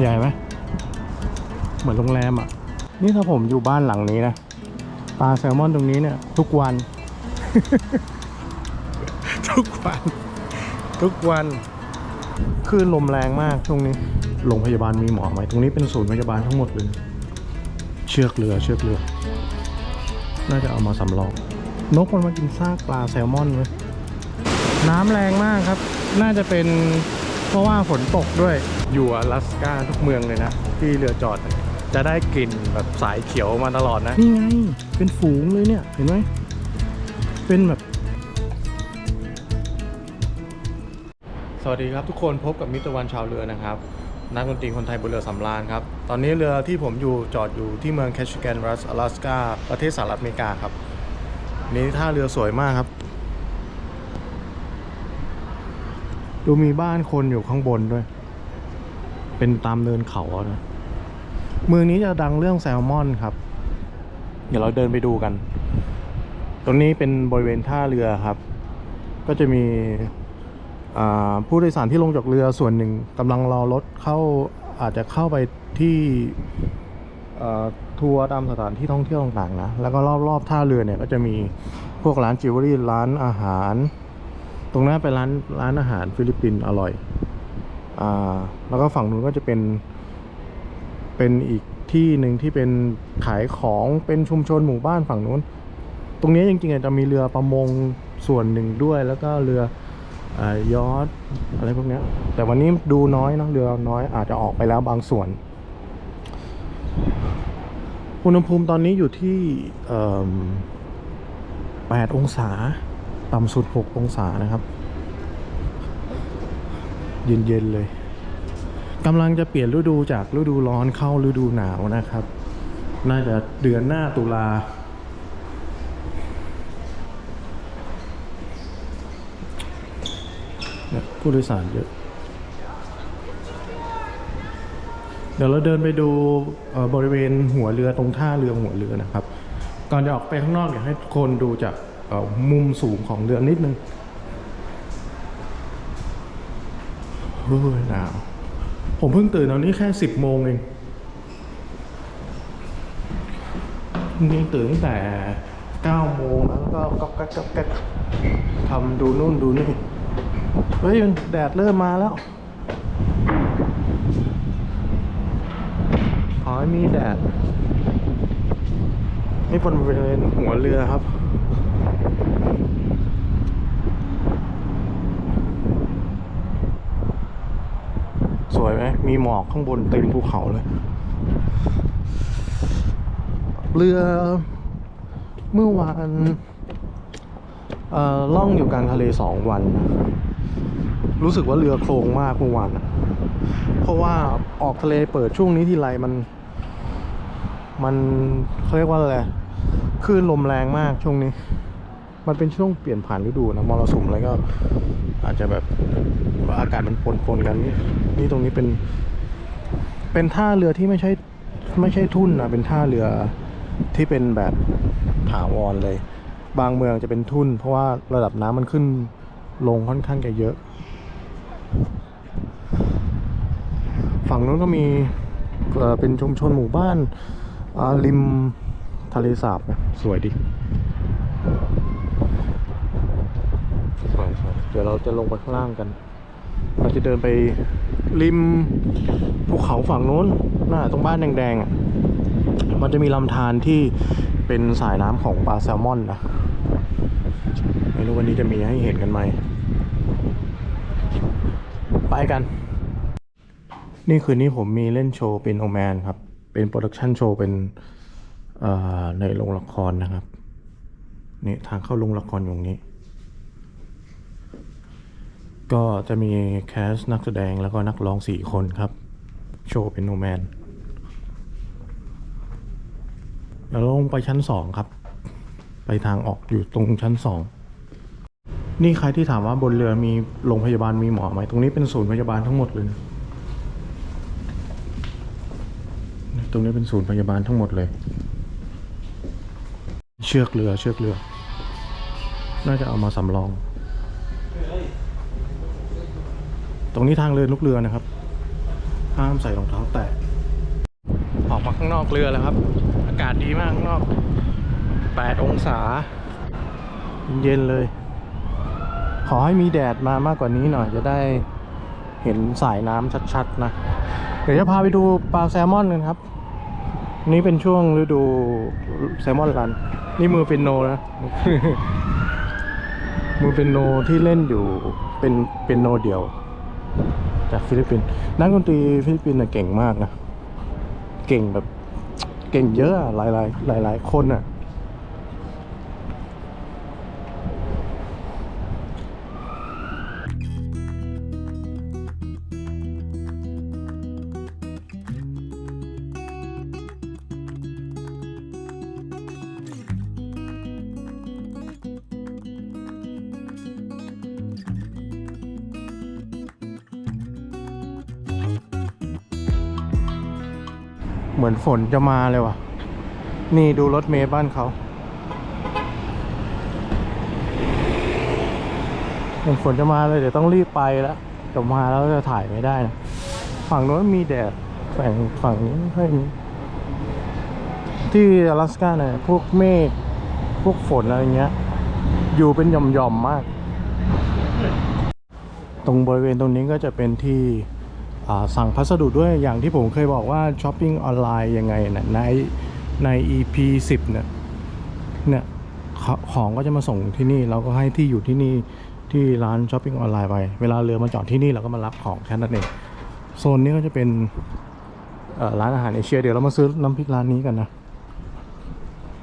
ใหญ่ไหมเหมือนโรงแรมอะ นี่ถ้าผมอยู่บ้านหลังนี้นะปลาแซลมอนตรงนี้เนี่ย ทุกวัน ทุกวัน ทุกวันคลื่นลมแรงมากช่วงนี้โรงพยาบาลมีหมอไหมตรงนี้เป็นศูนย์พยาบาลทั้งหมดเลย เชือกเรือเชือกเรือ น่าจะเอามาสำรอง นกมันมากินซากปลาแซลมอนเลยน้ำแรงมากครับ น่าจะเป็นเพราะว่าฝนตกด้วย อยู่อลาสก้าทุกเมืองเลยนะ ที่เรือจอด จะได้กลิ่นแบบสายเขียวมาตลอดนะ นี่ไง เป็นฝูงเลยเนี่ย เห็นไหม เป็นแบบ สวัสดีครับทุกคนพบกับมิตรวันชาวเรือนะครับ นักดนตรีคนไทยบนเรือสำราญครับ ตอนนี้เรือที่ผมอยู่จอดอยู่ที่เมืองแคชแกนรัสอลาสกาประเทศสหรัฐอเมริกาครับ นี่ท่าเรือสวยมากครับดูมีบ้านคนอยู่ข้างบนด้วย เป็นตามเนินเขาอะนะเมืองนี้จะดังเรื่องแซลมอนครับ เดี๋ยวเราเดินไปดูกัน ตรงนี้เป็นบริเวณท่าเรือครับ ก็จะมีอ่าผู้โดยสารที่ลงจากเรือส่วนหนึ่งกำลังรอรถเข้าอาจจะเข้าไปที่เอ่อทัวร์ตามสถานที่ท่องเที่ยวต่างๆนะ แล้วก็รอบๆท่าเรือเนี่ยก็จะมีพวกร้านจิวเวลรี่ร้านอาหาร ตรงนั้นเป็นร้านร้านอาหารฟิลิปปินส์อร่อย อ่าแล้วก็ฝั่งนู้นก็จะเป็น เป็นอีกที่หนึ่งที่เป็นขายของเป็นชุมชนหมู่บ้านฝั่งนู้น ตรงนี้จริงๆอาจจะมีเรือประมงส่วนหนึ่งด้วย แล้วก็เรืออยอดอะไรพวกนี้แต่วันนี้ดูน้อยเนอะเรือน้อยอาจจะออกไปแล้วบางส่วน อุณหภูมิตอนนี้อยู่ที่8องศา ต่ำสุด 6 องศานะครับ เย็นๆเลยกำลังจะเปลี่ยนฤดูจากฤดูร้อนเข้าฤดูหนาวนะครับ น่าจะเดือนหน้าตุลา ผู้โดยสารเยอะ เดี๋ยวเราเดินไปดูบริเวณหัวเรือตรงท่าเรือหัวเรือนะครับ ก่อนจะออกไปข้างนอกอยากให้คนดูจากมุมสูงของเรือนิดนึง เฮ้ยหนาวผมเพิ่งตื่นตอนนี้แค่สิบโมงเองนี่ตื่นตั้งแต่เก้าโมงแล้วก็ก็ก็ก็ก็ทำดูนู่นดูนี่ เฮ้ยแดดเริ่มมาแล้ว ขอให้มีแดด นี่บนบริเวณหัวเรือครับ สวยไห มีหมอกข้างบนเต็มภูเขาเลย เรือเมื่อวานอ่อล่องอยู่กลางทะเลสองวัน รู้สึกว่าเรือโครงมากเมื่อวานเพราะว่าออกทะเลเปิดช่วงนี้ทีไรมัน มันเขาเรียกว่าอะไรคลื่นลมแรงมากช่วงนี้ มันเป็นช่วงเปลี่ยนผ่านฤดูนะมรสุมอะไรก็ อาจจะแบบอากาศมันปนปนๆกันนี่นี่ตรงนี้เป็น เป็นท่าเรือที่ไม่ใช่ไม่ใช่ทุ่นนะเป็นท่าเรือที่เป็นแบบถาวรเลย บางเมืองจะเป็นทุ่น เพราะว่าระดับน้ำมันขึ้นลงค่อนข้างจะเยอะ ฝั่งนู้นก็มีเอ่อเป็นชุมชนหมู่บ้านริมทะเลสาบนะสวยดิสวยสวยเดี๋ยวเราจะลงไปข้างล่างกัน เราจะเดินไปริมภูเขาฝั่งนู้นน่าตรงบ้านแดงๆอะมันจะมีลำธารที่เป็นสายน้ำของปลาแซลมอนนะไม่รู้วันนี้จะมีให้เห็นกันไหมไปกัน นี่คืนนี้ผมมีเล่นโชว์เป็นโอแมนครับ เป็นโปรดักชันโชว์เป็นในโรงละครนะครับ นี่ทางเข้าโรงละครอยู่ตรงนี้ ก็จะมีแคสนักแสดงแล้วก็นักร้องสี่คนครับ โชว์เป็นโอแมนแล้วลงไปชั้นสองครับ ไปทางออกอยู่ตรงชั้นสองนี่ใครที่ถามว่าบนเรือมีโรงพยาบาลมีหมอไหมตรงนี้เป็นศูนย์พยาบาลทั้งหมดเลยนะตรงนี้เป็นศูนย์พยาบาลทั้งหมดเลย เชือกเรือเชือกเรือ น่าจะเอามาสำรอง ตรงนี้ทางเรือลูกเรือนะครับ ห้ามใส่รองเท้าแตะออกมาข้างนอกเรือแล้วครับ อากาศดีมากข้างนอก 8 องศา เย็นเลย ขอให้มีแดดมามากกว่านี้หน่อยจะได้เห็นสายน้ำชัดๆนะ เดี๋ยวจะพาไปดูปลาแซลมอนกันครับ นี่เป็นช่วงฤดูแซลมอนรัน นี่มือเป็นโนนะมือเป็นโนที่เล่นอยู่เป็นเป็นโนเดียว จากฟิลิปปินส์นักดนตรีฟิลิปปินส์น่ะเก่งมากนะ เก่งแบบเก่งเยอะหลายหลายหลายหลายคนอะ อนฝนจะมาเลยว่ะ นี่ดูรถเมย์บ้านเขาเหมือนฝนจะมาเลยเดี๋ยวต้องรีบไปแล้วเดี๋ยวมาแล้วจะถ่ายไม่ได้นะฝั่งโน้นมีแดดฝั่งฝั่งนี้ไม่ค่อยมีที่อลาสก้าเนี่ยพวกเมฆพวกฝนอะไรเงี้ย อยู่เป็นหย่อมๆมาก ตรงบริเวณตรงนี้ก็จะเป็นที่ สั่งพัสดุด้วยอย่างที่ผมเคยบอกว่าช้อปปิ้งออนไลน์ยังไงนะในใน EP 10เนี่ยเนี่ยของก็จะมาส่งที่นี่เราก็ให้ที่อยู่ที่นี่ที่ร้านช้อปปิ้งออนไลน์ไปเวลาเรือมาจอดที่นี่เราก็มารับของแค่นั้นเองโซนนี้ก็จะเป็นร้านอาหารเอเชียเดี๋ยวเรามาซื้อน้ำพริกร้านนี้กันนะ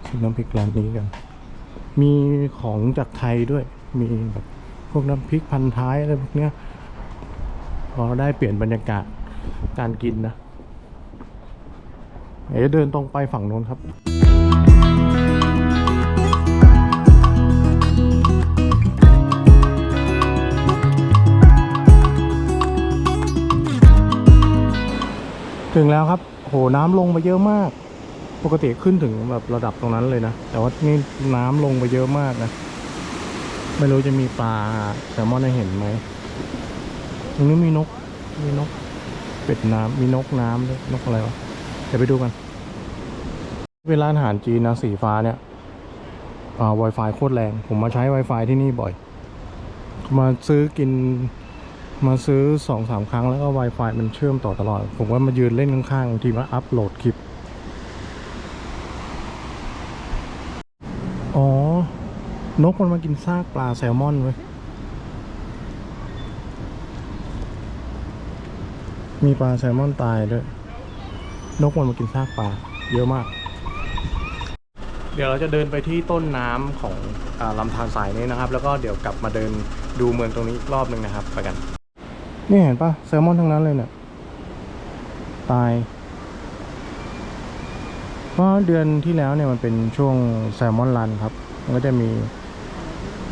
ซื้อน้ำพริกร้านนี้กัน มีของจากไทยด้วยมีแบบพวกน้ำพริกพันท้ายอะไรพวกเนี้ย พอได้เปลี่ยนบรรยากาศการกินนะ เอ๋เดินตรงไปฝั่งโน้นครับถึงแล้วครับ โห น้ำลงไปเยอะมาก ปกติขึ้นถึงแบบระดับตรงนั้นเลยนะ แต่ว่านี่น้ำลงไปเยอะมากนะ ไม่รู้จะมีปลาแซลมอนให้เห็นไหม ตรงนี้มีนก มีนก เป็ดน้ำมีนกน้ำด้วยนกอะไรวะ เดี๋ยวไปดูกัน เป็นร้านอาหารจีนนะสีฟ้าเนี่ยอ่า Wi-Fi โคตรแรง ผมมาใช้ Wi-Fi ที่นี่บ่อย มาซื้อกิน มาซื้อสองสามครั้งแล้วก็ Wi-Fi มันเชื่อมต่อตลอด ผมก็มายืนเล่นข้างๆบางทีมาอัพโหลดคลิป อ๋อ นกมันมากินซากปลาแซลมอนเว้ย มีปลาแซลมอนตายด้วย นกมันมากินซากปลาเยอะมาก เดี๋ยวเราจะเดินไปที่ต้นน้ำของอาลำธารสายนี้นะครับ แล้วก็เดี๋ยวกลับมาเดินดูเมืองตรงนี้อีกรอบหนึ่งนะครับไปกัน นี่เห็นปะแซลมอนทั้งนั้นเลยเนี่ย ตาย เพราะเดือนที่แล้วเนี่ยมันเป็นช่วงแซลมอนรันครับ มันก็จะมี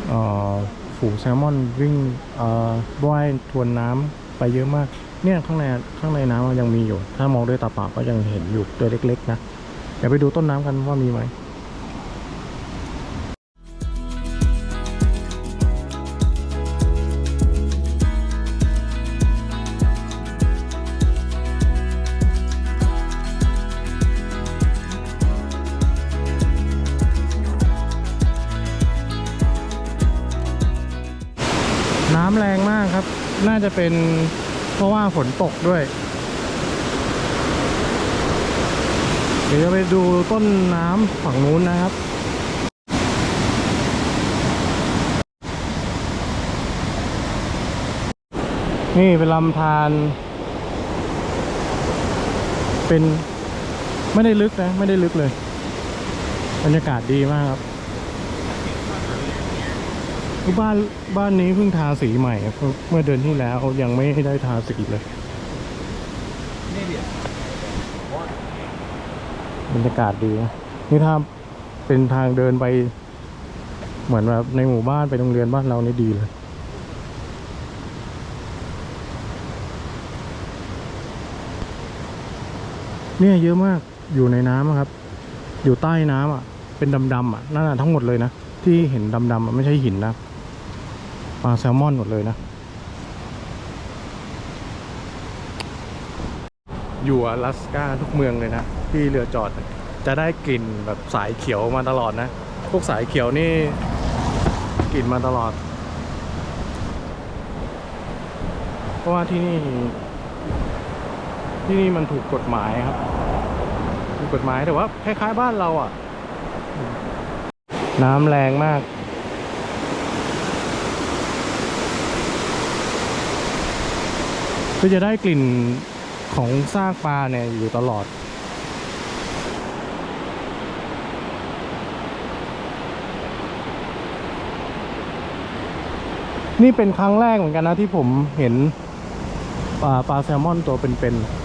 เอ่อฝูงแซลมอนวิ่งเอ่อว่ายทวนน้ำไปเยอะมาก เนี่ยข้างในข้างในน้ำมันยังมีอยู่ ถ้ามองด้วยตาเปล่าก็ยังเห็นอยู่ตัวเล็กๆนะเดี๋ยวไปดูต้นน้ำกันว่ามีไหมน้ำแรงมากครับ น่าจะเป็น เพราะว่าฝนตกด้วย เดี๋ยวจะไปดูต้นน้ำฝั่งนู้นนะครับนี่เป็นลำธารเป็นไม่ได้ลึกนะ ไม่ได้ลึกเลย บรรยากาศดีมากครับ บ้านบ้านนี้เพิ่งทาสีใหม่ครับเมื่อเดือนที่แล้วยังไม่ได้ทาสีเลยบรรยากาศดีนะนี่ถ้าเป็นทางเดินไป เหมือนแบบในหมู่บ้านไปโรงเรียนบ้านเรานี่ดีเลยเนี่ยเยอะมากอยู่ในน้ำครับ อยู่ใต้น้ำอะ เป็นดำๆอะนั่นน่ะทั้งหมดเลยนะ ที่เห็นดำๆไม่ใช่หินนะ ปลาแซลมอนหมดเลยนะ อยู่อลาสก้าทุกเมืองเลยนะ ที่เรือจอดจะได้กลิ่นแบบสายเขียวมาตลอดนะ พวกสายเขียวนี่กลิ่นมาตลอด เพราะว่าที่นี่ ที่นี่มันถูกกฎหมายครับ ถูกกฎหมายแต่ว่าคล้ายๆบ้านเราอะ น้ำแรงมาก ก็จะได้กลิ่นของซากปลาเนี่ยอยู่ตลอด นี่เป็นครั้งแรกเหมือนกันนะที่ผมเห็นปลาปลาแซลมอนตัวเป็นๆ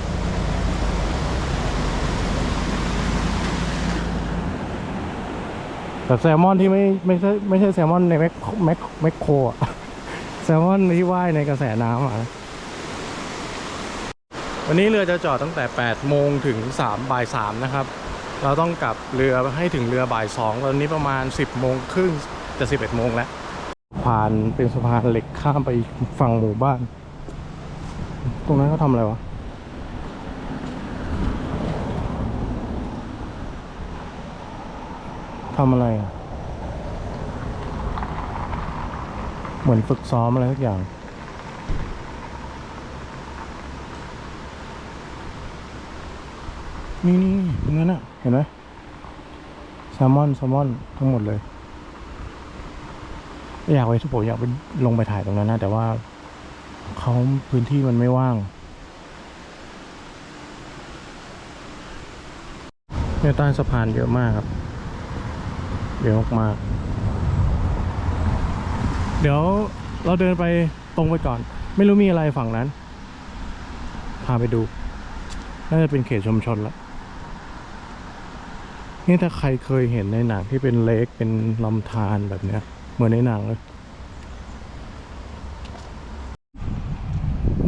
แต่แซลมอนที่ไม่ไม่ใช่ไม่ใช่แซลมอนในแมคแมคแมคโครอะแซลมอนที่ว่ายในกระแสน้ำอะ วันนี้เรือจะจอดตั้งแต่ 8 โมงถึง3บ่าย3นะครับ เราต้องกลับเรือให้ถึงเรือบ่าย2ตอนนี้ประมาณ 10 โมงครึ่งจะ 11 โมงแล้ว ผ่านเป็นสะพานเหล็กข้ามไปฝั่งหมู่บ้าน ตรงนั้นเขาทำอะไรวะ ทำอะไรอะ เหมือนฝึกซ้อมอะไรสักอย่าง นี่นี่นี่ตรงนั้นอะเห็นไหมแซลมอนแซลมอนทั้งหมดเลยอยากไปทุกผมอยากไปลงไปถ่ายตรงนั้นนะ แต่ว่าเขาพื้นที่มันไม่ว่างเนี่ยใต้สะพานเยอะมากครับ เยอะมากเดี๋ยวเราเดินไปตรงไปก่อน ไม่รู้มีอะไรฝั่งนั้น พาไปดู น่าจะเป็นเขตชุมชนละ นี่ถ้าใครเคยเห็นในหนังที่เป็นเลคเป็นลำธารแบบเนี้ย เหมือนในหนังเลย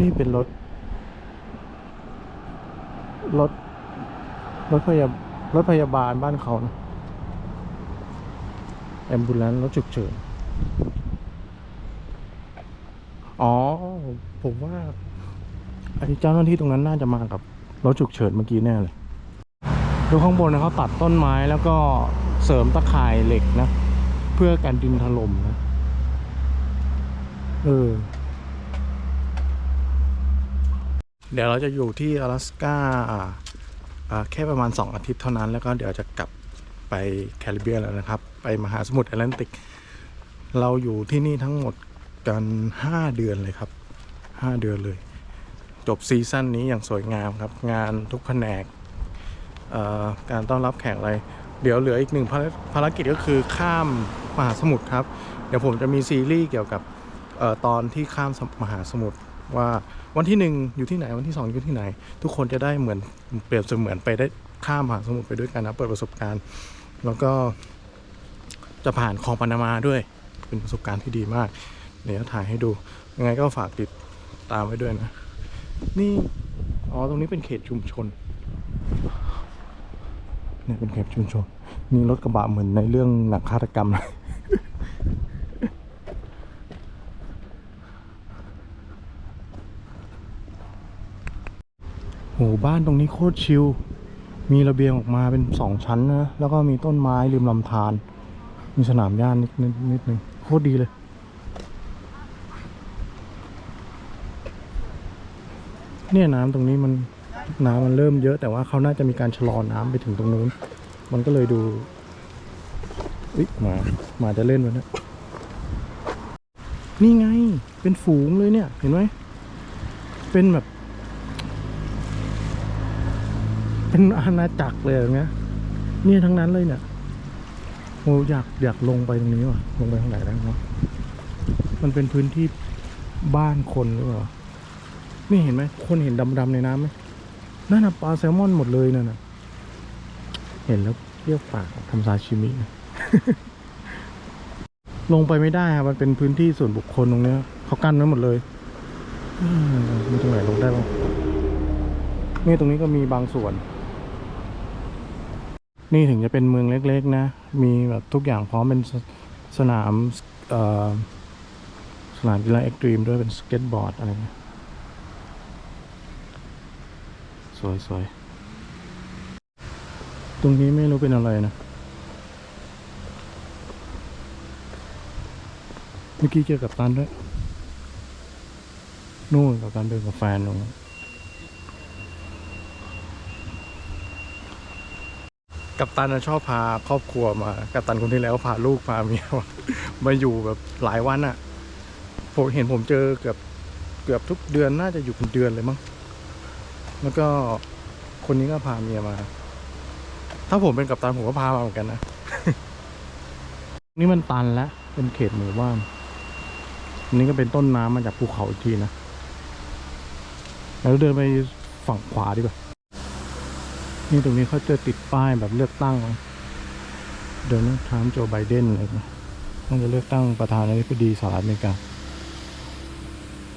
นี่เป็นรถ รถ รถพยารถพยาบาลบ้านเขานะแอมบูเลนรถฉุกเฉิน อ๋อ ผมว่าไอ้เจ้าหน้าที่ตรงนั้นน่าจะมากับรถฉุกเฉินเมื่อกี้แน่เลย ดูข้างบนนะเขาตัดต้นไม้แล้วก็เสริมตะข่ายเหล็กนะ เพื่อกันดินถล่มนะ เออ เดี๋ยวเราจะอยู่ที่阿拉斯ก้าอ่าแค่ประมาณ 2 อาทิตย์เท่านั้น แล้วก็เดี๋ยวจะกลับไปแคริบเบียนแล้วนะครับ ไปมหาสมุทรแอตแลนติก เราอยู่ที่นี่ทั้งหมดกัน 5 เดือนเลยครับ 5 เดือนเลย จบซีซั่นนี้อย่างสวยงามครับ งานทุกแผนกเอ่อ การต้อนรับแขกอะไร เดี๋ยวเหลืออีกหนึ่งภารกิจก็คือข้ามมหาสมุทรครับ เดี๋ยวผมจะมีซีรีส์เกี่ยวกับออตอนที่ข้ามมหาสมุทรว่าวันที่หนึ่งอยู่ที่ไหนวันที่สองอยู่ที่ไหน ทุกคนจะได้เหมือนเปรียบเสมือนไปได้ข้ามมหาสมุทรไปด้วยกันนะเปิดประสบการณ์ แล้วก็จะผ่านคลองปานามาด้วยเป็นประสบการณ์ที่ดีมาก เดี๋ยวถ่ายให้ดูยังไงก็ฝากติดตามไว้ด้วยนะ นี่ อ๋อ ตรงนี้เป็นเขตชุมชน เนี่ยเป็นเขตชุมชนมีรถกระบะเหมือนในเรื่องหนังฆาตกรรมเลยโหบ้านตรงนี้โคตรชิล มีระเบียงออกมาเป็นสองชั้นนะ แล้วก็มีต้นไม้ริมลำธาร มีสนามหญ้านิดนิดนิดนึงโคตรดีเลย เนี่ยน้ำตรงนี้มัน น้ำมันเริ่มเยอะแต่ว่าเขาน่าจะมีการชะลอน้ำไปถึงตรงนู้น มันก็เลยดูอุ๊ยหมาหมาจะเล่นวะเนี่ยนี่ไงเป็นฝูงเลยเนี่ยเห็นไหมเป็นแบบ เป็นอาณาจักรเลยอย่างเงี้ยเนี่ยทั้งนั้นเลยเนี่ยโอ้อยากอยากลงไปตรงนี้ว่ะลงไปทางไหนได้วะมันเป็นพื้นที่บ้านคนหรือเปล่านี่เห็นไหมคนเห็นดำๆในน้ำไหม นั่นน่ะปลาแซลมอนหมดเลยนั่นน่ะเห็นแล้วเรียวปากทำซาชิมินะลงไปไม่ได้ครับมันเป็นพื้นที่ส่วนบุคคลตรงเนี้ยเขากั้นไว้หมดเลยมีตรงไหนลงได้บ้างนี่ตรงนี้ก็มีบางส่วน นี่ถึงจะเป็นเมืองเล็ก ๆ นะ มีแบบทุกอย่างพร้อมเป็นสสนามสนามกีฬาเอ็กตรีมด้วยเป็นสเก็ตบอร์ดอะไรเงี้ย สวยสวยตรงนี้ไม่รู้เป็นอะไรนะ เมื่อกี้เจอกับตันด้วย นู่นกับตันเดินกับแฟนลงกับตันชอบพาครอบครัวมา กับตันคนที่แล้วพาลูกพาเมียมามาอยู่แบบหลายวันอะ่ะผมเห็นผมเจอเกือบเกือบทุกเดือนน่าจะอยู่เป็นเดือนเลยมั้ง แล้วก็คนนี้ก็พาเมียมา ถ้าผมเป็นกัปตันผมก็พามาเหมือนกันนะ นี่มันตันแล้ว เป็นเขตหมู่บ้านอันนี้ก็เป็นต้นน้ำมาจากภูเขาอีกทีนะ แล้วเดินไปฝั่งขวาดีกว่า นี่ตรงนี้เขาจะติดป้ายแบบเลือกตั้ง เดินทามโจไบเดนอะไรนะต้องจะเลือกตั้งประธานาธิบดีสหรัฐอเมริกา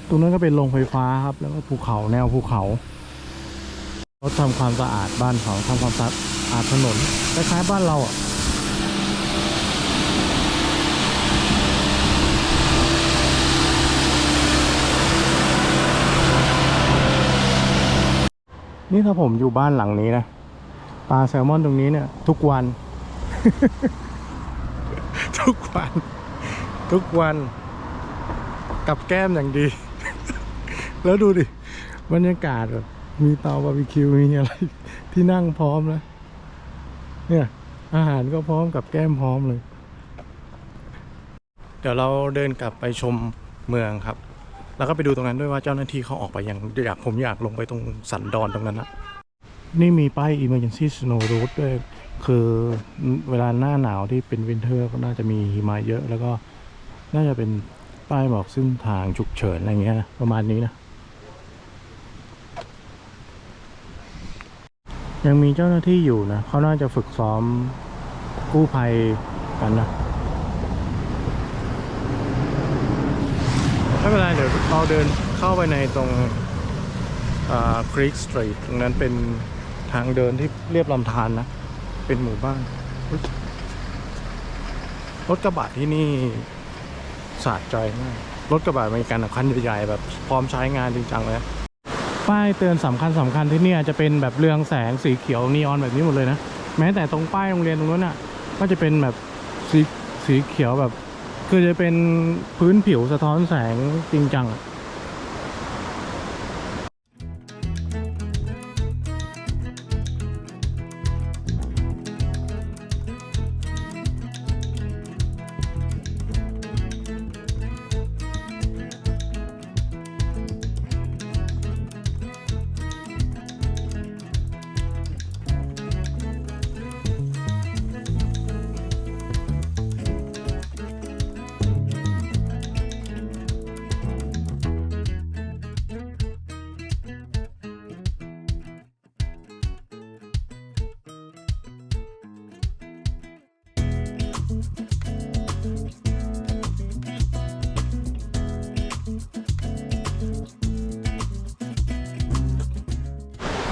ตรงนั้นก็เป็นโรงไฟฟ้าครับ แล้วก็ภูเขาแนวภูเขา เขาทำความสะอาดบ้านเขาทำความสะอาดถนนคล้ายๆบ้านเราอะนี่ถ้าผมอยู่บ้านหลังนี้นะปลาแซลมอนตรงนี้เนี่ย ทุกวัน ทุกวัน ทุกวัน กับแก้มอย่างดี แล้วดูดิบรรยากาศแบบ มีเตาบาร์บีคิวมีอะไร ที่นั่งพร้อมแล้วเนี่ย อาหารก็พร้อมกับแก้มพร้อมเลย เดี๋ยวเราเดินกลับไปชมเมืองครับ แล้วก็ไปดูตรงนั้นด้วยว่าเจ้าหน้าที่เขาออกไปยังอยากผมอยากลงไปตรงสันดอนตรงนั้นนะนี่มีป้าย emergency snow route ด้วย คือเวลาหน้าหนาวที่เป็นวินเทอร์ก็น่าจะมีหิมะเยอะ แล้วก็น่าจะเป็นป้ายบอกเส้นทางฉุกเฉินอะไรเงี้ยนะประมาณนี้นะ ยังมีเจ้าหน้าที่อยู่นะเขาน่าจะฝึกซ้อมกู้ภัยกันนะไม่เป็นไรเดี๋ยวเราเดินเข้าไปในตรงครีกสตรีทตรงนั้นเป็นทางเดินที่เรียบลำธารนนะ เป็นหมู่บ้าน รถกระบะที่นี่สะใจมาก รถกระบะอเมริกันคันใหญ่ๆแบบพร้อมใช้งานจริงจังเลย ป้ายเตือนสำคัญสำคัญที่เนี่ยจะเป็นแบบเรืองแสงสีเขียวนีออนแบบนี้หมดเลยนะ แม้แต่ตรงป้ายโรงเรียนตรงนั้นอะ ก็จะเป็นแบบสีสีเขียวแบบ คือจะเป็นพื้นผิวสะท้อนแสงจริงจังอะ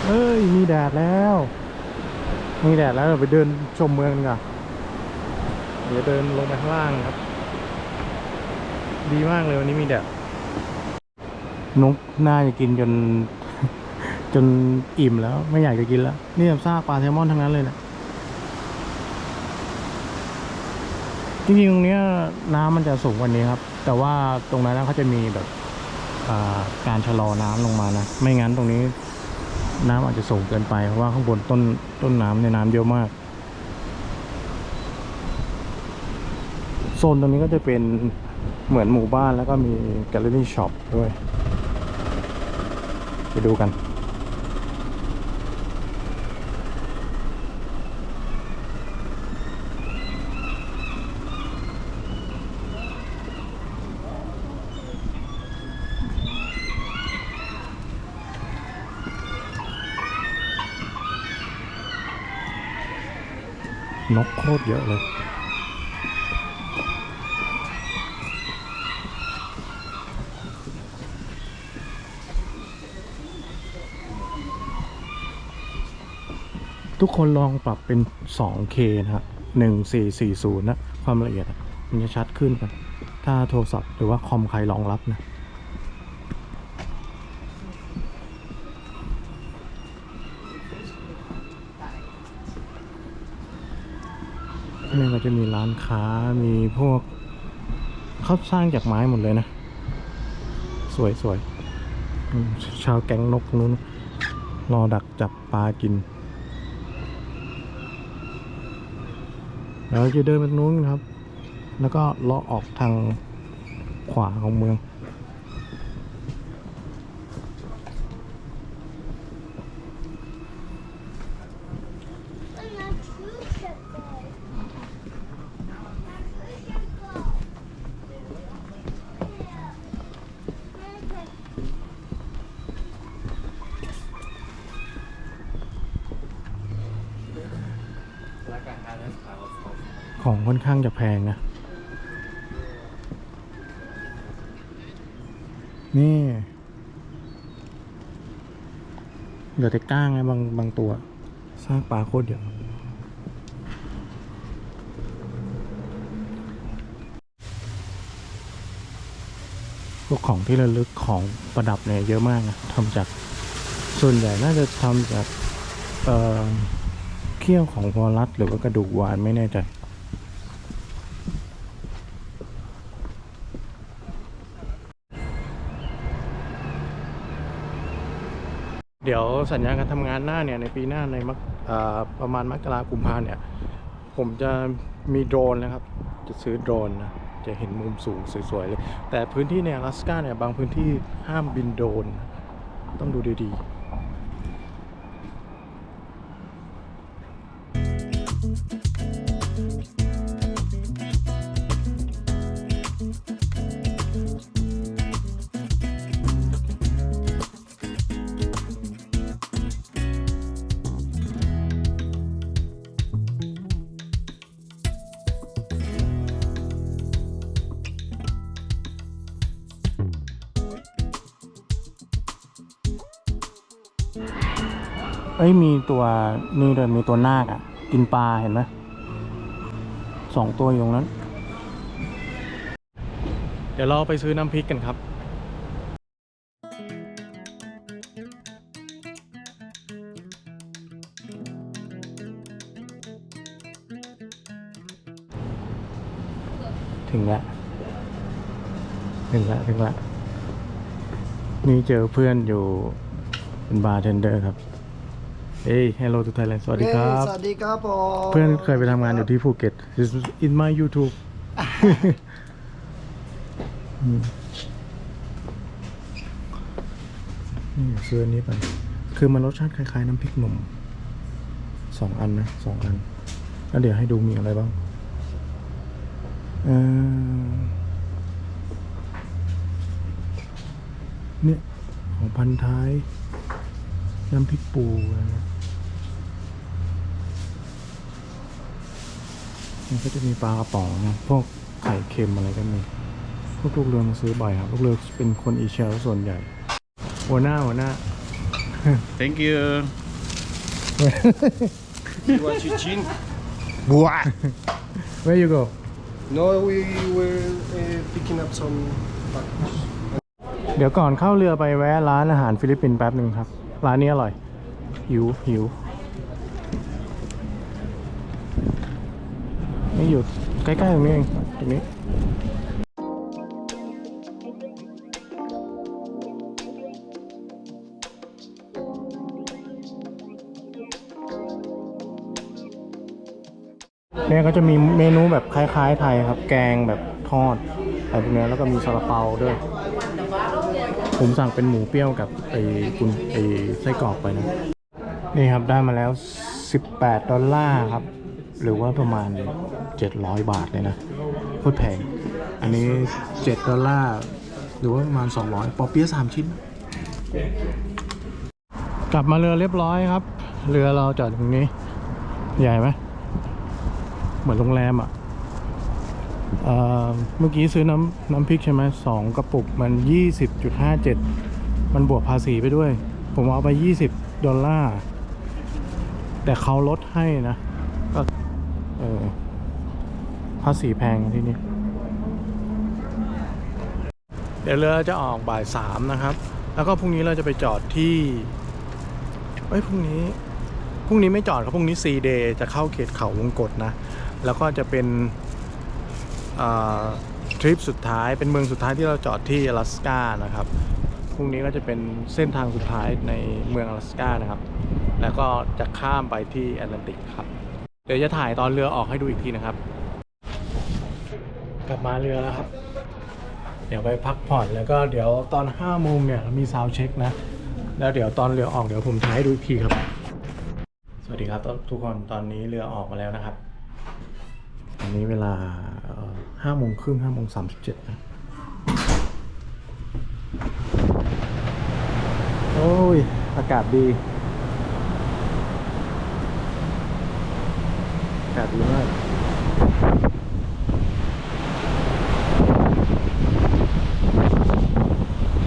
เอ้ย มีแดดแล้ว มีแดดแล้วเราไปเดินชมเมืองกันก่อนเดี๋ยวเดินลงไปข้างล่างครับ ดีมากเลยวันนี้มีแดดนกน่าจะกินจน จนอิ่มแล้ว ไม่อยากจะกินแล้ว นี่แบบซากปลาแซลมอนทั้งนั้นเลยนะจริงๆตรงนี้น้ำมันจะสูงกว่านี้ครับ แต่ว่าตรงนั้นเขาจะมีแบบการชะลอน้ำลงมานะ ไม่งั้นตรงนี้ น้ำอาจจะสูงเกินไป เพราะว่าข้างบนต้นต้นน้ำในน้ำเยอะมาก โซนตรงนี้ก็จะเป็นเหมือนหมู่บ้านแล้วก็มีแกลเลอรี่ช็อปด้วย ไปดูกัน นกโคตรเยอะเลย ทุกคนลองปรับเป็น 2K นะครับ1440 นะ ความละเอียด มันจะชัดขึ้นกันถ้าโทรศัพท์หรือว่าคอมใครรองรับนะ ก็จะมีร้านค้ามีพวกเขาสร้างจากไม้หมดเลยนะ สวยสวยชาวแก๊งนกนู้นรอดักจับปลากิน แล้วจะเดินไปตรงนู้นครับ แล้วก็เลาะออกทางขวาของเมือง ข้างจะแพงนะ นี่เหลือแต่ก้างไงบางบางตัวซากปลาโคตรเยอะพวกของที่ระลึกของประดับเนี่ยเยอะมากนะทำจากส่วนใหญ่น่าจะทำจากเเขี้ยวของวอลัสหรือว่ากระดูกวานไม่แน่ใจ เดี๋ยว สัญญาการทำงานหน้าเนี่ยในปีหน้าในมกประมาณมกราคมพาเนี่ยผมจะมีโดรนนะครับ จะซื้อโดรนนะจะเห็นมุมสูงสวยๆเลย แต่พื้นที่ในอลาสก้าเนี่ยบางพื้นที่ห้ามบินโดรนต้องดูดีๆ อ้ยมีตัวนี่เลยมีตัวนาคอะ กินปลาเห็นไหมสองตัวอยู่ตรงนั้น เดี๋ยวเราไปซื้อน้ำพริกกันครับถึงล้วถึงล้วถึงล้วนี่เจอเพื่อนอยู่เป็นบาร์เทนเดอร์ครับ เฮ้ย hello to Thailand สวัสดีครับ สวัสดีครับผมเพื่อนเคยไปทำงานอยู่ที่ภูเก็ต This is in my YouTube อืมนี่ซื้ออันนี้ไป คือมันรสชาติคล้ายๆ น้ำพริกหนุ่มสองอันนะสองอัน แล้วเดี๋ยวให้ดูมีอะไรบ้างเออเนี่ย ของพันท้าย น้ำพริกปูอะไรเงี้ย มันก็จะมีปลากระป๋องนะพวกไข่เค็มอะไรก็มี พวกลูกเรือมาซื้อบ่อยครับลูกเรือเป็นคนอีเชลส่วนใหญ่หัวหน้าหัวหน้า Thank you. You want to chin? Where you go No, we were uh, picking up some package. เดี๋ยวก่อนเข้าเรือไปแวะร้านอาหารฟิลิปปินส์แป๊บหนึ่งครับ ร้านนี้อร่อย หิวหิว อยู่ใกล้ๆตรงนี้เองตรงนี้เนี่ยก็จะมีเมนูแบบคล้ายๆไทยครับ แกงแบบทอดอะไรพวกนี้แล้วก็มีซาลาเปาด้วย ผมสั่งเป็นหมูเปรี้ยวกับไอ้กุนไอ้ไส้กรอกไปนะ นี่ครับได้มาแล้ว 18 ดอลลาร์ครับ หรือว่าประมาณ 700 บาทเลยนะโคตรแพง อันนี้ 7 ดอลลาร์ หรือว่าประมาณ 200 ปอเปี๊ยะ3ชิ้น กลับมาเรือเรียบร้อยครับ เรือเราจอดตรงนี้ ใหญ่ไหมเหมือนโรงแรมอะเอ่อเมื่อกี้ซื้อน้ำน้ำพริกใช่ไหมสองกระปุกมันยี่สิบจุดห้าเจ็ดมันบวกภาษีไปด้วย ผมเอาไปยี่สิบดอลลาร์ แต่เขาลดให้นะ ออภาษีแพงที่นี่ เดี๋ยวเรือจะออกบ่ายสามนะครับ แล้วก็พรุ่งนี้เราจะไปจอดที่เอ้ยพรุ่งนี้พรุ่งนี้ไม่จอดครับพรุ่งนี้ซีเดย์จะเข้าเขตเขาวงกฏนะ แล้วก็จะเป็นทริปสุดท้ายเป็นเมืองสุดท้ายที่เราจอดที่อลาสก้านะครับพรุ่งนี้ก็จะเป็นเส้นทางสุดท้ายในเมืองอลาสก้านะครับ แล้วก็จะข้ามไปที่แอตแลนติกครับ เดี๋ยวจะถ่ายตอนเรือออกให้ดูอีกทีนะครับ กลับมาเรือแล้วครับ เดี๋ยวไปพักผ่อนแล้วก็เดี๋ยวตอน5โมงเนี่ยมีซาวด์เช็คนะ แล้วเดี๋ยวตอนเรือออกเดี๋ยวผมถ่ายให้ดูอีกทีครับ สวัสดีครับทุกคนตอนนี้เรือออกมาแล้วนะครับ ตอนนี้เวลาห้าโมงครึ่งห้าโมงสามสิบเจ็ดนะ โอ้ย อากาศดีากาศดีมาก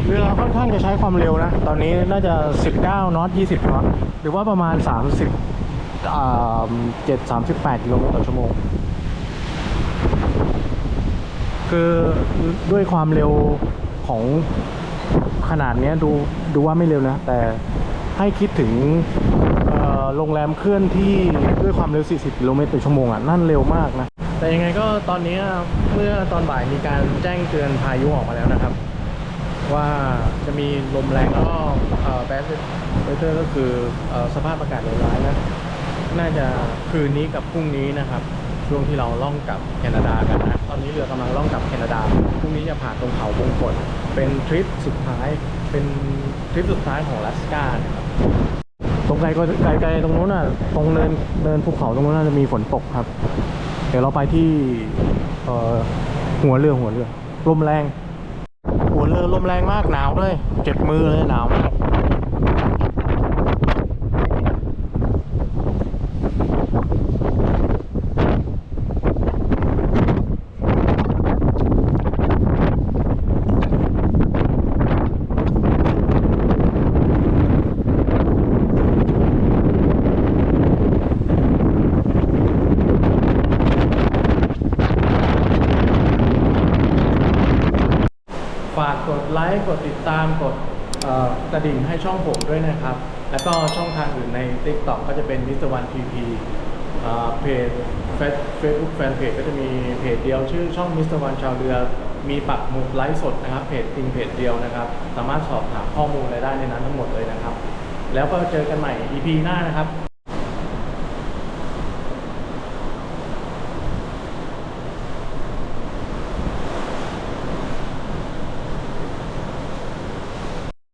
เรือค่อนข้างจะใช้ความเร็วนะ ตอนนี้น่าจะ 19 นอต 20 นอต หรือว่าประมาณ 30อ่า7 38กิโลเมตรต่อชั่วโมง คือด้วยความเร็วของขนาดนี้ดูดูว่าไม่เร็วนะ แต่ให้คิดถึง โรงแรมเคลื่อนที่ด้วยความเร็ว 40 กิโลเมตรต่อชั่วโมงอะนั่นเร็วมากนะ แต่ยังไงก็ตอนนี้เมื่อตอนบ่ายมีการแจ้งเตือนพายุออกมาแล้วนะครับ ว่าจะมีลมแรงแล้วก็แบสเวเตอร์ก็คือสภาพอากาศเลวร้ายนะน่าจะคืนนี้กับพรุ่งนี้นะครับ ช่วงที่เราล่องกับแคนาดากันนะตอนนี้เรือกำลังล่องกับแคนาดาพรุ่งนี้จะผ่านตรงเขาวงกฏเป็นทริปสุดท้ายเป็นทริปสุดท้ายของลาสกานะครับ ตรงไกลไกลๆตรงนู้นน่ะ ตรงเนินเนินภูเขาตรงนู้นน่าจะมีฝนตกครับ เดี๋ยวเราไปที่เอ่อหัวเรือหัวเรือลมแรง หัวเรือลมแรงมากหนาวด้วย เจ็บมือเลยหนาวมาก ฝากกดไล ค์กดติดตามกดกระดิ่งให้ช่องผมด้วยนะครับ แล้วก็ช่องทางอื่นใน TikTok ก็จะเป็น Mr. One TP อ่าเพจเฟซบุ๊กแฟนเพจก็จะมีเพจเดียวชื่อช่อง Mr. One ชาวเรือ มีปักหมุดไลฟ์สดนะครับเพจจริงเพจเดียวนะครับ สามารถสอบถามข้อมูลอะไรได้ในนั้นทั้งหมดเลยนะครับ แล้วก็เจอกันใหม่ EP หน้านะครับ